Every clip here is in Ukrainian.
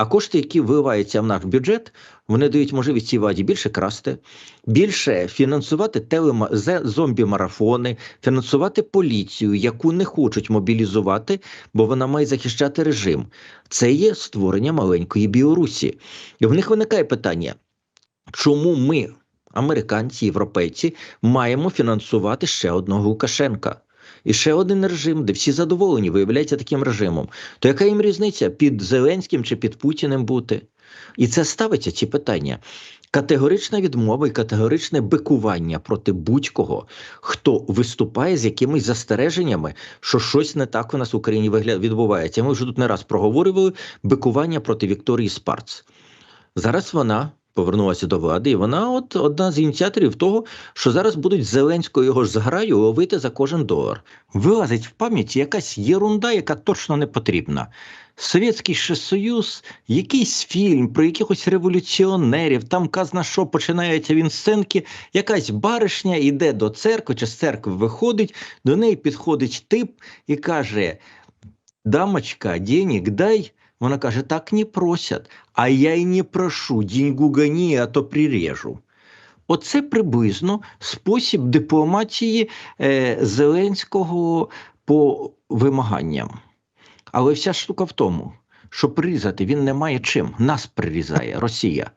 А кошти, які виливаються в наш бюджет, вони дають можливість цій владі більше красти, більше фінансувати телема... зомбі-марафони, фінансувати поліцію, яку не хочуть мобілізувати, бо вона має захищати режим. Це є створення маленької Білорусі. І в них виникає питання, чому ми, американці, європейці, маємо фінансувати ще одного Лукашенка? І ще один режим, де всі задоволені, виявляється таким режимом. То яка їм різниця під Зеленським чи під Путіним бути? І це ставиться ці питання. Категорична відмова і категоричне бикування проти будь-кого, хто виступає з якимись застереженнями, що щось не так у нас в Україні відбувається. Ми вже тут не раз проговорювали бикування проти Вікторії Спарц. Зараз вона повернулася до влади, і вона от одна з ініціаторів того, що зараз будуть Зеленського його ж зграю ловити за кожен долар. Вилазить в пам'яті якась єрунда, яка точно не потрібна. Совєтський ще Союз, якийсь фільм про якихось революціонерів, там казна, що починається він сценки, якась баришня йде до церкви, чи з церкви виходить, до неї підходить тип і каже: Дамочка, денег дай. Вона каже: так не просять, а я й не прошу, деньгу гони, а то прирежу. Оце приблизно спосіб дипломатії е, Зеленського по вимаганням. Але вся штука в тому, що прирізати він не має чим. Нас прирізає Росія.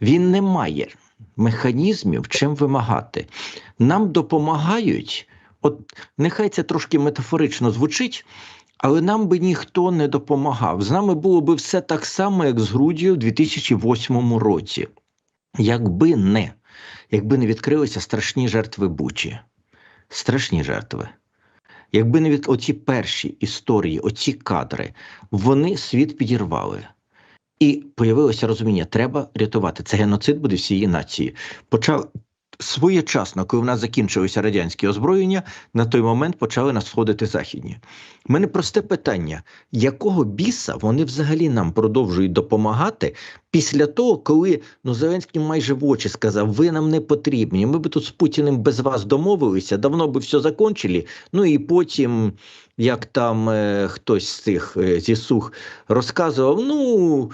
Він не має механізмів, чим вимагати. Нам допомагають, от нехай це трошки метафорично звучить, але нам би ніхто не допомагав. З нами було би все так само, як з Грудією в 2008 році. Якби не, якби не відкрилися страшні жертви Бучі. Страшні жертви. Якби не від оці перші історії, оці кадри, вони світ підірвали. І появилося розуміння, треба рятувати. Це геноцид буде всієї нації. Почав своєчасно, коли в нас закінчилися радянські озброєння, на той момент почали нас сходити західні. У мене просте питання: якого біса вони взагалі нам продовжують допомагати після того, коли ну Зеленський майже в очі сказав: ви нам не потрібні. Ми би тут з Путіним без вас домовилися, давно би все закончили. Ну і потім, як там е, хтось з цих е, зі сух розказував, ну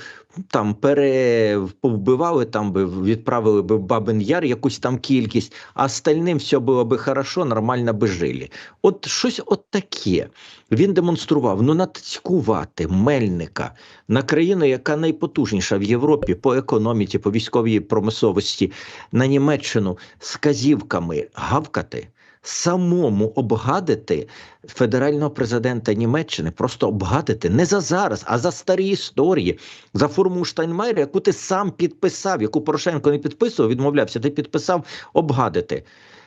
там пере повбивали, там би відправили би Бабин Яр якусь там кількість, а остальним все було би хорошо, нормально би жили. От щось от таке. Він демонстрував ну нацькувати мельника на країну, яка найпотужніша в Європі по економіці, по військовій промисловості, на Німеччину з казівками гавкати. Самому обгадити федерального президента Німеччини, просто обгадити не за зараз, а за старі історії, за форму Штайнмайера, яку ти сам підписав, яку Порошенко не підписував, відмовлявся, ти підписав обгадити.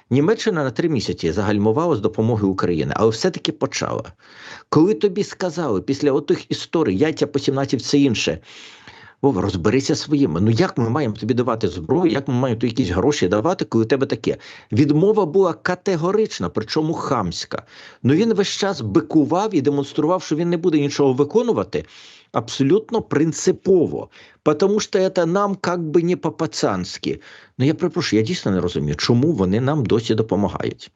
Німеччина на три місяці загальмувала з допомоги України, але все-таки почала. Коли тобі сказали після отих історій, яйця по 17, все інше. Вова, розберися своїми. Ну як ми маємо тобі давати зброю, як ми маємо тобі якісь гроші давати, коли у тебе таке? Відмова була категорична, причому хамська. Ну він весь час бикував і демонстрував, що він не буде нічого виконувати абсолютно принципово. Тому що це нам як би не по-пацанськи. Ну я перепрошую, я дійсно не розумію, чому вони нам досі допомагають.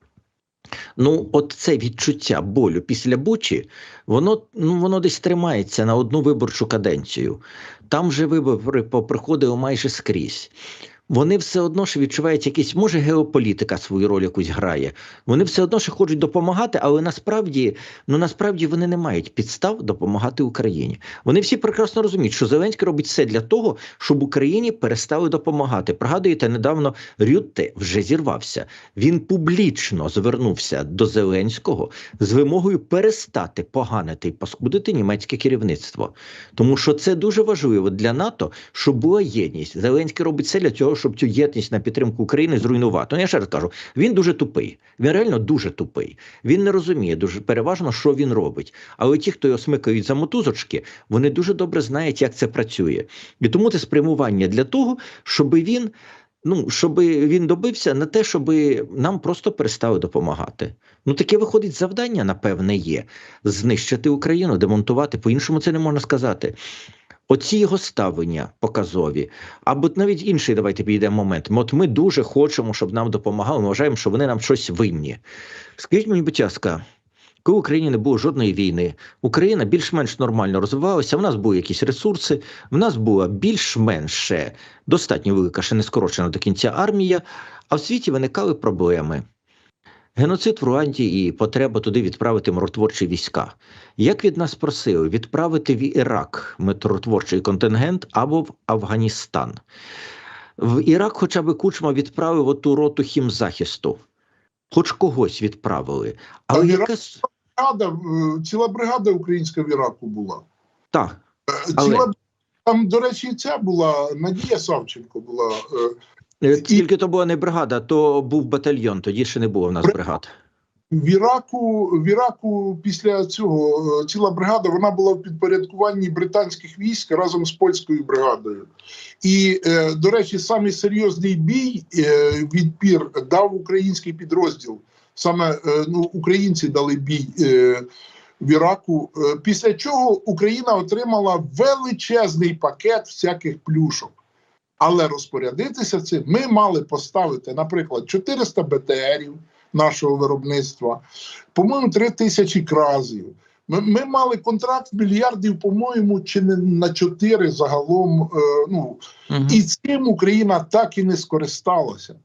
Ну, от це відчуття болю після Бучі, воно ну воно десь тримається на одну виборчу каденцію. Там же вибори поприходили майже скрізь. Вони все одно ж відчувають якісь, може, геополітика свою роль якусь грає. Вони все одно ж хочуть допомагати, але насправді, ну насправді вони не мають підстав допомагати Україні. Вони всі прекрасно розуміють, що Зеленський робить все для того, щоб Україні перестали допомагати. Пригадуєте, недавно Рютте вже зірвався. Він публічно звернувся до Зеленського з вимогою перестати поганити і паскудити німецьке керівництво, тому що це дуже важливо для НАТО, щоб була єдність. Зеленський робить все для цього, щоб цю єдність на підтримку України зруйнувати. Ну, я ще раз кажу, він дуже тупий. Він реально дуже тупий. Він не розуміє дуже переважно, що він робить. Але ті, хто його смикають за мотузочки, вони дуже добре знають, як це працює. І тому це спрямування для того, щоб він. Ну, щоб він добився на те, щоб нам просто перестали допомагати. Ну, таке виходить завдання, напевне, є знищити Україну, демонтувати. По-іншому це не можна сказати. Оці його ставлення показові, або навіть інший, давайте підійдемо момент. От ми дуже хочемо, щоб нам допомагали. Ми вважаємо, що вони нам щось винні. Скажіть мені, будь ласка, коли в Україні не було жодної війни. Україна більш-менш нормально розвивалася. В нас були якісь ресурси, в нас була більш-менш достатньо велика, ще не скорочена до кінця армія, а в світі виникали проблеми. Геноцид в Руанді і потреба туди відправити миротворчі війська. Як від нас просили відправити в Ірак миротворчий контингент або в Афганістан. В Ірак хоча б Кучма відправив оту роту хімзахисту. Хоч когось відправили. Але А в бригада, е, ціла бригада українська в Іраку була. Так, Е, Але- там, до речі, ця була Надія Савченко була. Е, е, тільки то була не бригада, то був батальйон, тоді ще не було в нас Бри- бригад. В Іраку, в Іраку після цього е, ціла бригада вона була в підпорядкуванні британських військ разом з польською бригадою. І, е, до речі, самий серйозний бій е, відпір дав український підрозділ. Саме ну, українці дали бій в Іраку. Після чого Україна отримала величезний пакет всяких плюшок. Але розпорядитися цим ми мали поставити, наприклад, 400 БТРів нашого виробництва, по-моєму, 3 тисячі кразів. Ми, ми мали контракт мільярдів, по-моєму, чи не на 4 загалом. Е, ну, Мгм. і цим Україна так і не скористалася.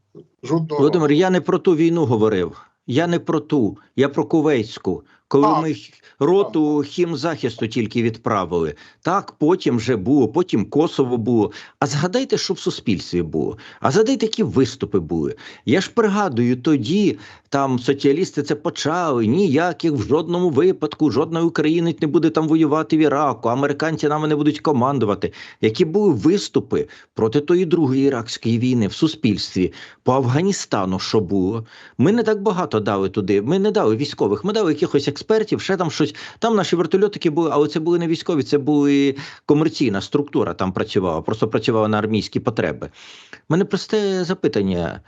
Жодного Володимир, я не про ту війну говорив. Я не про ту, я про Кувейську. Коли А. ми роту хімзахисту тільки відправили. Так, потім вже було, потім Косово було. А згадайте, що в суспільстві було. А згадайте, які виступи були. Я ж пригадую, тоді там соціалісти це почали. Ніяких в жодному випадку, жодної українець не буде там воювати в Іраку, американці нами не будуть командувати. Які були виступи проти тої другої іракської війни в суспільстві по Афганістану, що було. Ми не так багато дали туди. Ми не дали військових, ми дали якихось експертів, ще там щось. Там наші вертольотики були, але це були не військові, це були комерційна структура там працювала, просто працювала на армійські потреби. У мене просте запитання.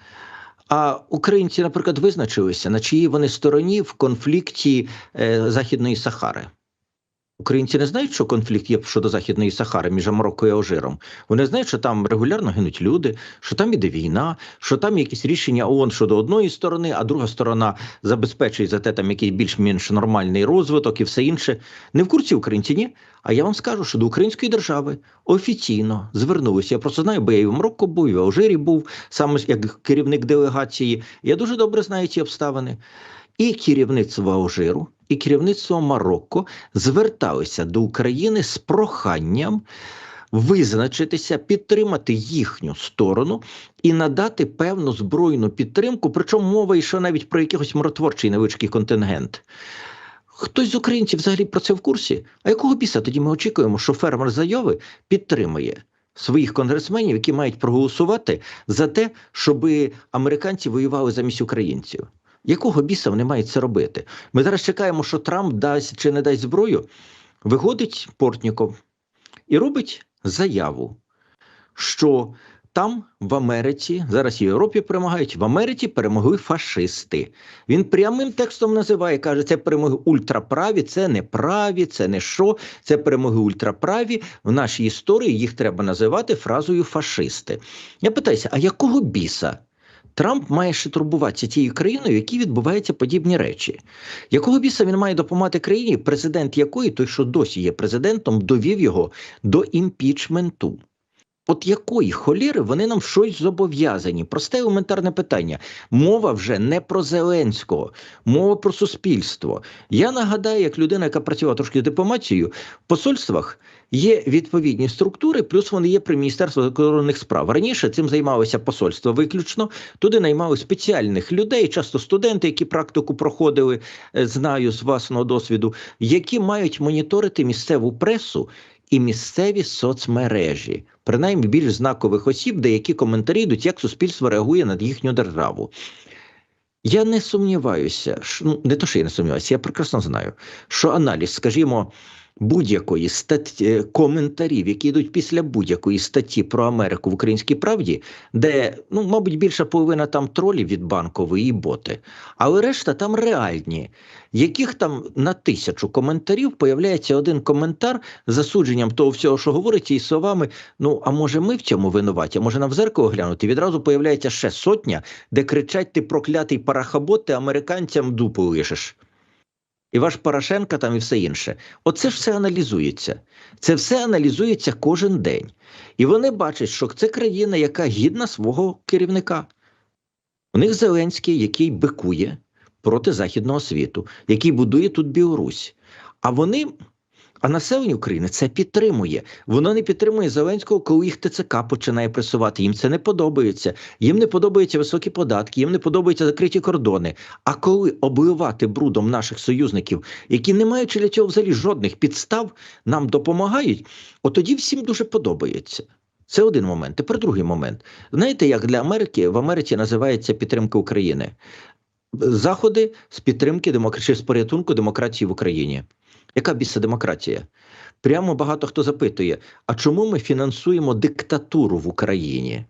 А українці, наприклад, визначилися, на чиїй вони стороні в конфлікті е, Західної Сахари. Українці не знають, що конфлікт є щодо Західної Сахари між Марокко і Алжиром. Вони знають, що там регулярно гинуть люди, що там іде війна, що там якісь рішення ООН щодо одної сторони, а друга сторона забезпечує за те там якийсь більш-менш нормальний розвиток і все інше. Не в курсі українці, ні. А я вам скажу, що до української держави офіційно звернулися. Я просто знаю, бо я і в Марокко був, і в Алжирі був саме як керівник делегації. Я дуже добре знаю ці обставини. І керівництво Алжиру, і керівництво Марокко зверталися до України з проханням визначитися, підтримати їхню сторону і надати певну збройну підтримку. Причому мова йшла навіть про якийсь миротворчий невеличкий контингент. Хтось з українців взагалі про це в курсі? А якого біса тоді ми очікуємо, що фермер Зайови підтримує своїх конгресменів, які мають проголосувати за те, щоб американці воювали замість українців? Якого біса вони мають це робити? Ми зараз чекаємо, що Трамп дасть чи не дасть зброю. Виходить Портніков і робить заяву, що там в Америці, зараз і в Європі перемагають, в Америці перемогли фашисти. Він прямим текстом називає, каже, це перемоги ультраправі, це не праві, це не що, це перемоги ультраправі. В нашій історії їх треба називати фразою фашисти. Я питаюся, а якого біса? Трамп має ще турбуватися тією країною, в якій відбуваються подібні речі. Якого біса він має допомагати країні, президент якої, той, що досі є президентом, довів його до імпічменту? От якої холєри вони нам щось зобов'язані? Просте елементарне питання. Мова вже не про Зеленського, мова про суспільство. Я нагадаю, як людина, яка працювала трошки дипломатією, в посольствах є відповідні структури, плюс вони є при Міністерстві закордонних справ. Раніше цим займалося посольство виключно. Туди наймали спеціальних людей, часто студенти, які практику проходили, е, знаю з власного досвіду, які мають моніторити місцеву пресу і місцеві соцмережі, принаймні більш знакових осіб, деякі коментарі йдуть, як суспільство реагує на їхню державу. Я не сумніваюся, що, ну, не то, що я не сумніваюся, я прекрасно знаю, що аналіз, скажімо, будь-якої статті коментарів, які йдуть після будь-якої статті про Америку в Українській правді, де, ну, мабуть, більша половина там тролів від банкової і боти, але решта там реальні, яких там на тисячу коментарів появляється один коментар з засудженням того всього, що говориться, і словами: ну, а може, ми в цьому винуваті, а може нам в зеркало глянути? Відразу появляється ще сотня, де кричать: ти проклятий парахабот, ти американцям дупу лишиш. І ваш Порошенко там і все інше. Оце ж все аналізується. Це все аналізується кожен день. І вони бачать, що це країна, яка гідна свого керівника. У них Зеленський, який бикує проти Західного світу, який будує тут Білорусь. А вони, а населення України це підтримує. Воно не підтримує Зеленського, коли їх ТЦК починає пресувати. Їм це не подобається. Їм не подобаються високі податки, їм не подобаються закриті кордони. А коли обливати брудом наших союзників, які не мають для цього взагалі жодних підстав, нам допомагають, от тоді всім дуже подобається. Це один момент. Тепер другий момент. Знаєте, як для Америки в Америці називається підтримка України? Заходи з підтримки демократії, з порятунку демократії в Україні. Яка біса демократія? Прямо багато хто запитує: а чому ми фінансуємо диктатуру в Україні?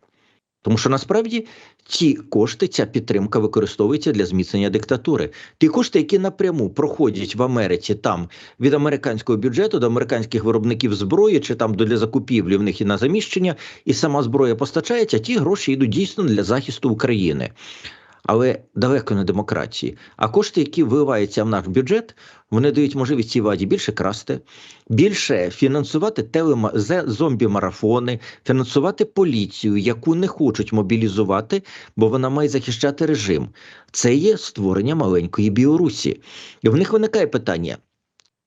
Тому що насправді ті кошти, ця підтримка використовується для зміцнення диктатури. Ті кошти, які напряму проходять в Америці там від американського бюджету до американських виробників зброї, чи там для закупівлі в них і на заміщення, і сама зброя постачається, ті гроші йдуть дійсно для захисту України. Але далеко не демократії. А кошти, які виливаються в наш бюджет, вони дають можливість цій владі більше красти, більше фінансувати телема... зомбі-марафони, фінансувати поліцію, яку не хочуть мобілізувати, бо вона має захищати режим. Це є створення маленької Білорусі. І в них виникає питання,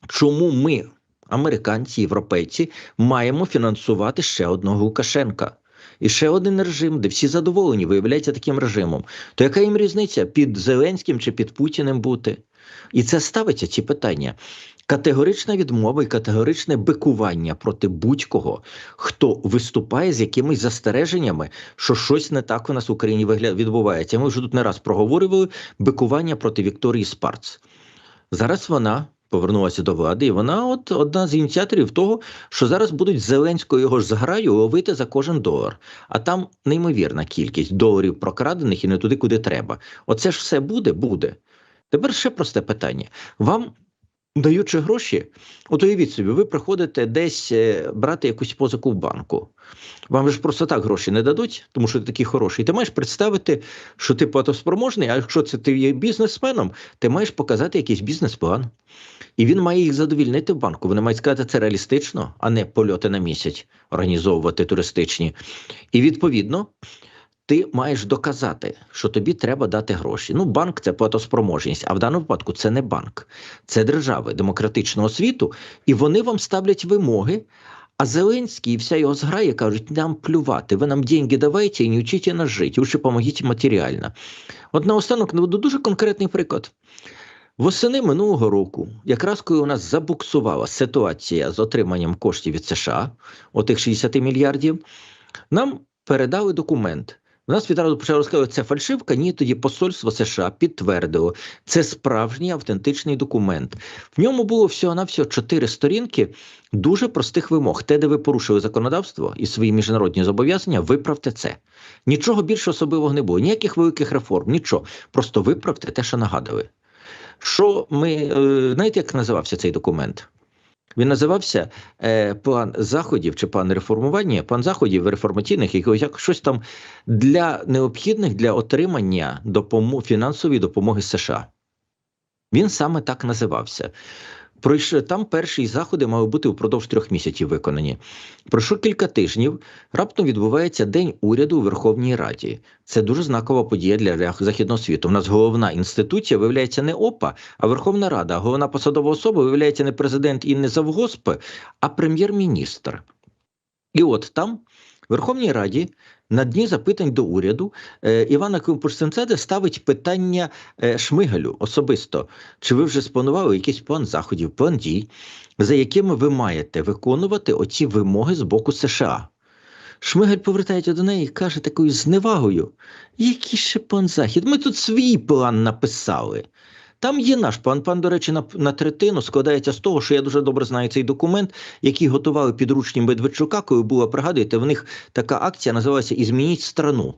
чому ми, американці, європейці, маємо фінансувати ще одного Лукашенка? І ще один режим, де всі задоволені, виявляється таким режимом. То яка їм різниця під Зеленським чи під Путіним бути? І це ставиться ці питання. Категорична відмова і категоричне бикування проти будь-кого, хто виступає з якимись застереженнями, що щось не так у нас в Україні відбувається. Ми вже тут не раз проговорювали бикування проти Вікторії Спарц. Зараз вона повернулася до влади, і вона от одна з ініціаторів того, що зараз будуть Зеленського його ж зграю ловити за кожен долар. А там неймовірна кількість доларів прокрадених і не туди, куди треба. Оце ж все буде, буде. Тепер ще просте питання. Вам даючи гроші, от уявіть собі, ви приходите десь е, брати якусь позику в банку. Вам ж просто так гроші не дадуть, тому що ти такий хороший. Ти маєш представити, що ти платоспроможний, а якщо це ти є бізнесменом, ти маєш показати якийсь бізнес-план. І він має їх задовільнити в банку. Вони мають сказати, це реалістично, а не польоти на місяць організовувати туристичні. І відповідно. Ти маєш доказати, що тобі треба дати гроші. Ну, банк це платоспроможність, а в даному випадку це не банк, це держави демократичного світу, і вони вам ставлять вимоги. А Зеленський і вся його зграя кажуть, нам плювати, ви нам деньги давайте і не вчите нас жити, лучше помогіть матеріально. От наостанок наведу дуже конкретний приклад. Восени минулого року, якраз коли у нас забуксувала ситуація з отриманням коштів від США, отих 60 мільярдів, нам передали документ. У нас відразу почали розказувати, це фальшивка. Ні, тоді посольство США підтвердило, це справжній автентичний документ. В ньому було всього на всього чотири сторінки дуже простих вимог. Те, де ви порушили законодавство і свої міжнародні зобов'язання, виправте це. Нічого більш особливого не було, ніяких великих реформ, нічого. Просто виправте те, що нагадали. Що ми е, знаєте, як називався цей документ? Він називався е, план заходів чи план реформування, план заходів реформаційних, якогось як щось там для необхідних для отримання допомог, фінансової допомоги США. Він саме так називався. Там перші заходи мали бути впродовж трьох місяців виконані. Пройшло кілька тижнів. Раптом відбувається День уряду у Верховній Раді. Це дуже знакова подія для західного світу. У нас головна інституція виявляється не ОПА, а Верховна Рада. Головна посадова особа виявляється не президент і не завгосп, а прем'єр-міністр. І от там, в Верховній Раді, на дні запитань до уряду, е, Івана Кимпурсенцеде ставить питання е, Шмигалю особисто. Чи ви вже спланували якийсь план заходів, план дій, за якими ви маєте виконувати оці вимоги з боку США? Шмигаль повертається до неї і каже такою зневагою: який ще план захід? Ми тут свій план написали. Там є наш план. Пан, до речі, на, на третину складається з того, що я дуже добре знаю цей документ, який готували підручні Медведчука, коли була, пригадуєте, в них така акція називалася Ізмініть страну.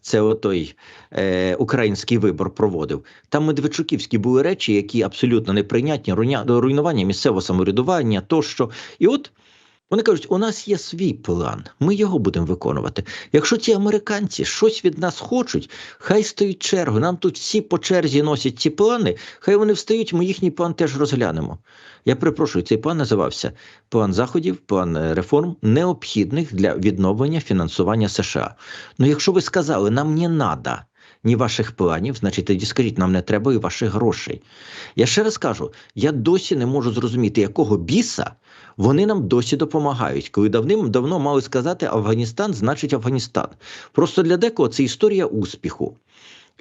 Це отой е, український вибор проводив. Там Медведчуківські були речі, які абсолютно неприйнятні, руйнування місцевого самоврядування тощо. І от Вони кажуть, у нас є свій план, ми його будемо виконувати. Якщо ті американці щось від нас хочуть, хай стають чергу. Нам тут всі по черзі носять ці плани, хай вони встають, ми їхній план теж розглянемо. Я перепрошую, цей план називався план заходів, план е, реформ, необхідних для відновлення фінансування США. Ну, якщо ви сказали, нам не треба ні ваших планів, значить тоді скажіть, нам не треба і ваших грошей. Я ще раз кажу: я досі не можу зрозуміти, якого біса вони нам досі допомагають, коли давним-давно мали сказати Афганістан, значить Афганістан. Просто для декого це історія успіху.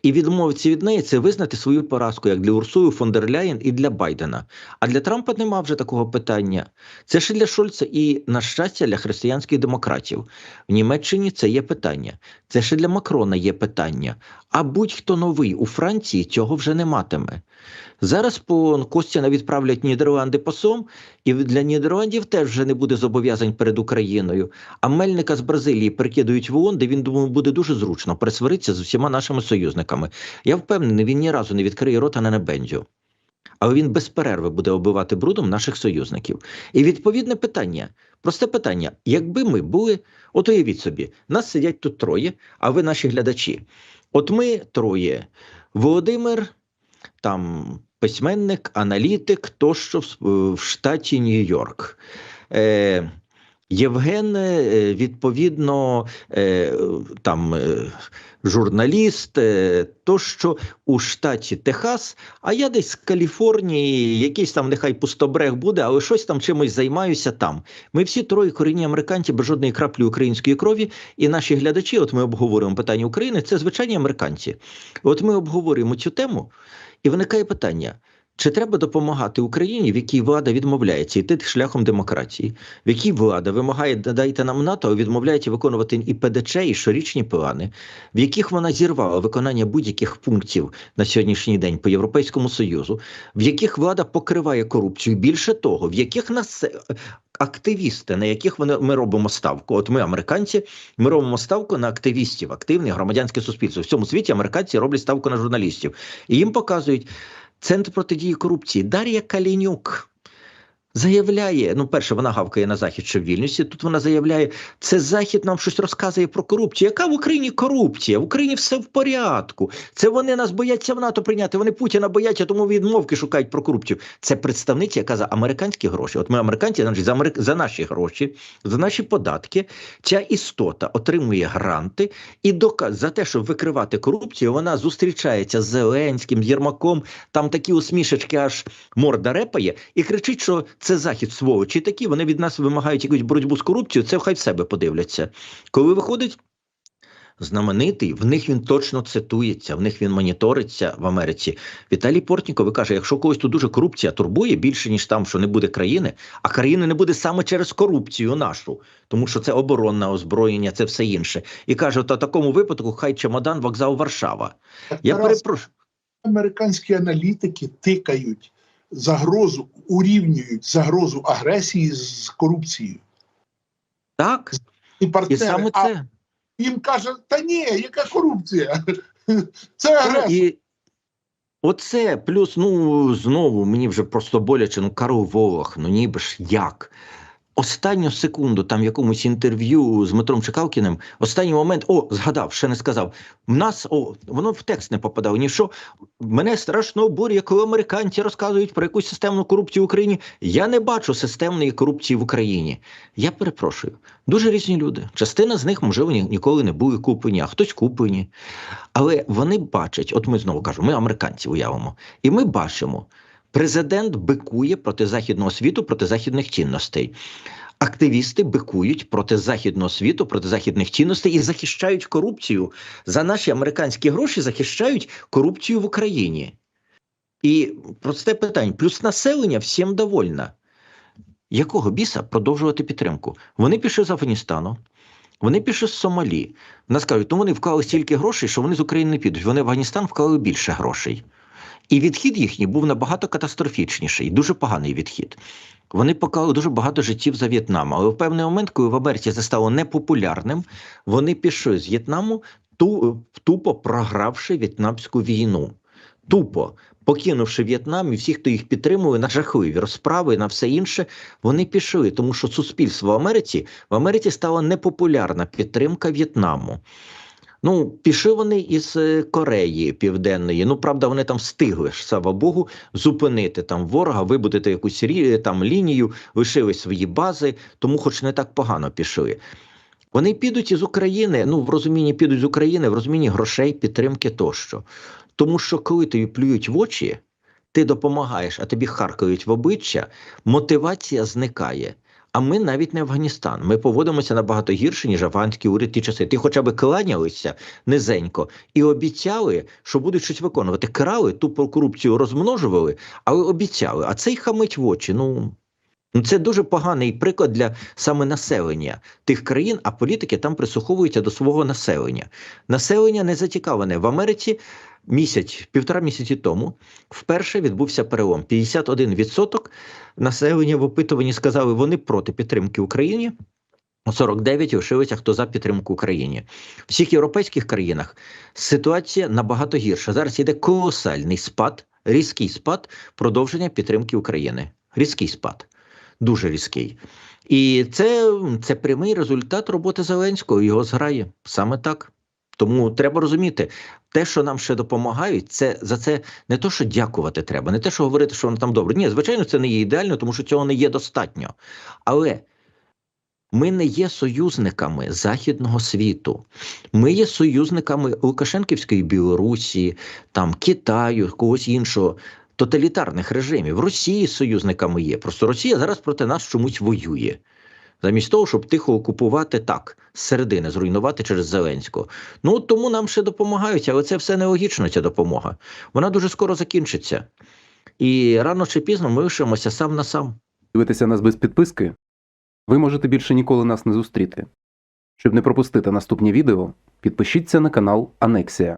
І відмовитися від неї це визнати свою поразку, як для Урсули фон дер Ляєн і для Байдена. А для Трампа нема вже такого питання. Це ще для Шольца і, на щастя, для християнських демократів. В Німеччині це є питання. Це ще для Макрона є питання. А будь-хто новий у Франції цього вже не матиме. Зараз по Костяна відправлять Нідерланди посом, і для Нідерландів теж вже не буде зобов'язань перед Україною. А Мельника з Бразилії перекидують в ООН, де він думаю, буде дуже зручно пересваритися з усіма нашими союзниками. Я впевнений, він ні разу не відкриє рота на небендю. Але він без перерви буде оббивати брудом наших союзників. І відповідне питання, просте питання: якби ми були, от уявіть собі, нас сидять тут троє, а ви наші глядачі. От ми троє. Володимир, там письменник, аналітик, тощо в, в штаті Нью-Йорк. Е, Євген, е, відповідно, е, там е, журналіст, е, тощо у штаті Техас, а я десь з Каліфорнії, якийсь там нехай пустобрег буде, але щось там чимось займаюся там. Ми всі троє корінні американці без жодної краплі української крові, і наші глядачі, от ми обговорюємо питання України, це звичайні американці. От ми обговорюємо цю тему, і виникає питання. Чи треба допомагати Україні, в якій влада відмовляється йти шляхом демократії, в якій влада вимагає дайте нам НАТО, а відмовляється виконувати і ПДЧ, і щорічні плани, в яких вона зірвала виконання будь-яких пунктів на сьогоднішній день по Європейському Союзу, в яких влада покриває корупцію, більше того, в яких нас активісти, на яких вони ми робимо ставку. От ми, американці, ми робимо ставку на активістів, активне громадянське суспільство. В цьому світі американці роблять ставку на журналістів, і їм показують. Центр протидії корупції Дар'я Калінюк заявляє: ну, перше, вона гавкає на захід, що в Вільнюсі. Тут вона заявляє, це захід нам щось розказує про корупцію. Яка в Україні корупція? В Україні все в порядку. Це вони нас бояться в НАТО прийняти. Вони Путіна бояться, тому відмовки шукають про корупцію. Це представниця, яка за американські гроші. От ми американці, значить, за, америк... за наші гроші, за наші податки. Ця істота отримує гранти і доказ за те, щоб викривати корупцію, вона зустрічається з Зеленським, з Єрмаком. Там такі усмішечки, аж морда репає, і кричить, що це захід сволочі такі. Вони від нас вимагають якусь боротьбу з корупцією. Це хай в себе подивляться. Коли виходить. Знаменитий, в них він точно цитується, в них він моніториться в Америці. Віталій Портніков каже: якщо когось тут дуже корупція турбує більше, ніж там, що не буде країни, а країни не буде саме через корупцію нашу, тому що це оборонне озброєння, це все інше. І каже: от такому випадку хай чемодан, вокзал Варшава. Я перепрошую. американські аналітики тикають загрозу, урівнюють загрозу агресії з корупцією. Так, І і партнери, саме а це. їм каже, та ні, яка корупція? Це агресія. І оце плюс, ну знову мені вже просто боляче. Ну Карл Волох, ну ніби ж як. Останню секунду, там в якомусь інтерв'ю з Дмитром Чекалкіним, останній момент, о, згадав, ще не сказав. В нас о, воно в текст не попадало. Ні що мене страшно обурює, коли американці розказують про якусь системну корупцію в Україні. Я не бачу системної корупції в Україні. Я перепрошую. Дуже різні люди. Частина з них, можливо, ні- ніколи не були куплені, а хтось куплені. Але вони бачать, от ми знову кажемо, ми американці уявимо, і ми бачимо, президент бикує проти західного світу, проти західних цінностей. Активісти бикують проти західного світу, проти західних цінностей і захищають корупцію. За наші американські гроші захищають корупцію в Україні. І просте питання: плюс населення всім довольна. Якого біса продовжувати підтримку? Вони пішли з Афганістану, вони пішли з Сомалі. Нас кажуть, ну вони вклали стільки грошей, що вони з України не підуть. Вони в Афганістан вклали більше грошей. І відхід їхній був набагато катастрофічніший, дуже поганий відхід. Вони поклали дуже багато життів за В'єтнам. Але в певний момент, коли в Америці це стало непопулярним, вони пішли з В'єтнаму, ту, тупо програвши в'єтнамську війну. Тупо покинувши В'єтнам і всі, хто їх підтримує, на жахливі розправи, на все інше, вони пішли, тому що суспільство в Америці в Америці стала непопулярна підтримка В'єтнаму. Ну, пішли вони із е, Кореї Південної. Ну, правда, вони там встигли слава Богу, зупинити там ворога, вибудити якусь рі- там лінію, лишили свої бази, тому хоч не так погано пішли. Вони підуть із України, ну в розумінні підуть з України, в розумінні грошей, підтримки тощо. Тому що коли тобі плюють в очі, ти допомагаєш, а тобі харкають в обличчя, мотивація зникає. А ми навіть не Афганістан. Ми поводимося набагато гірше, ніж афганські уряд ті часи. Ти хоча б кланялися низенько і обіцяли, що будуть щось виконувати. Крали, тупо корупцію розмножували, але обіцяли. А цей хамить в очі. Ну, ну це дуже поганий приклад для саме населення тих країн, а політики там прислуховуються до свого населення. Населення не зацікавлене в Америці. Місяць, півтора місяці тому вперше відбувся перелом. 51% населення в опитуванні сказали, вони проти підтримки Україні. 49 лишилися, хто за підтримку Україні. В всіх європейських країнах ситуація набагато гірша. Зараз йде колосальний спад, різкий спад продовження підтримки України. Різкий спад, дуже різкий. І це, це прямий результат роботи Зеленського. Його зграє саме так. Тому треба розуміти, те, що нам ще допомагають, це за це не то, що дякувати треба, не те, що говорити, що воно там добре. Ні, звичайно, це не є ідеально, тому що цього не є достатньо. Але ми не є союзниками західного світу. Ми є союзниками Лукашенківської Білорусі, там Китаю, когось іншого. Тоталітарних режимів Росії союзниками є. Просто Росія зараз проти нас чомусь воює. Замість того, щоб тихо окупувати так, з середини зруйнувати через Зеленського. Ну тому нам ще допомагають, але це все нелогічно, ця допомога. Вона дуже скоро закінчиться. І рано чи пізно ми лишимося сам на сам. Дивитеся нас без підписки? Ви можете більше ніколи нас не зустріти. Щоб не пропустити наступні відео, підпишіться на канал Анексія.